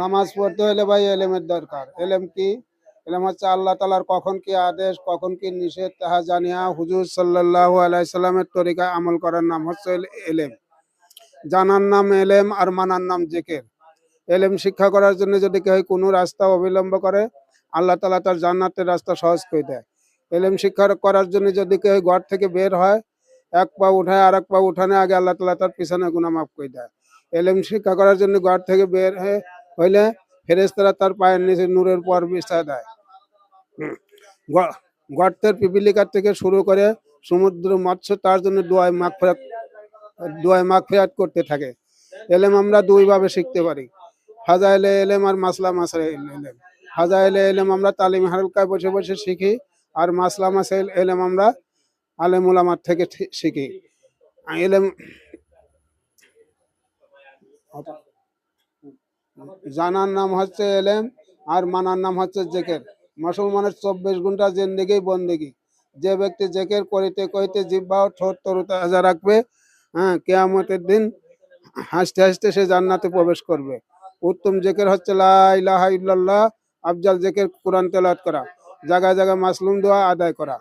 নামাজ পড়তে হলে ভাই এলেমের দরকার। এলেম কি? এলেম হচ্ছে আল্লাহ তালার কখন কি আদেশ, কখন কি নিষেধ, তাহা জানিয়া হুজুর সাল্লাহ আলাইসাল্লামের তরিকায় আমল করার নাম হচ্ছে এলেম। জানার নাম এলেম আর মানার নাম জেকের। এলেম শিক্ষা করার জন্য যদি কেউ কোনো রাস্তা অবিলম্ব করে, আল্লাহ তালা তার জান্নাতের রাস্তা সহজ করে দেয়। এলেম শিক্ষা করার জন্য যদি কেউ ঘর থেকে বের হয়, এক পা উঠায় আর এক পা উঠানে, আগে আল্লাহ তালা তার পিছনে গুণা মাফ করে দেয়। এলেম শিক্ষা করার জন্য ঘর থেকে বের হয়ে হইলে ফেরেস্তারা তার পায়ের নিচে নূরের পর বিছায় দেয়। গর্তের পিপিলিকার থেকে শুরু করে সমুদ্র, মৎস্য, তার জন্য দোয়াই মাখ ফেরাত দোয়াই মাখ ফেরাত করতে থাকে। এলেম আমরা দুইভাবে শিখতে পারি। ফাজাইলে এলেম আর মাসলা মাসাইল এলেম। ফাজাইলে এলেম আমরা তালিম হালকায় বসে বসে শিখি, আর মাসলা মাসাইল এলেম আমরা আলেম উলামার থেকে শিখি। এলেম জানার নাম হচ্ছে এলেম, আর মানার নাম হচ্ছে জেকের। মুসলমানের চব্বিশ ঘণ্টা জিন্দেগি বন্দেগি। যে ব্যক্তি জেকের করিতে করিতে জিব্বা ও ঠোঁট তরুতাজা রাখবে হ্যাঁ কেয়ামতের দিন হাসতে হাসতে সে জান্নাতে প্রবেশ করবে। উত্তম জেকের হচ্ছে লা ইলাহা ইল্লাল্লাহ, আফজাল জেকের কোরআন তেলাত করা। জায়গায় জায়গায় মাসলুম দোয়া আদায় করা।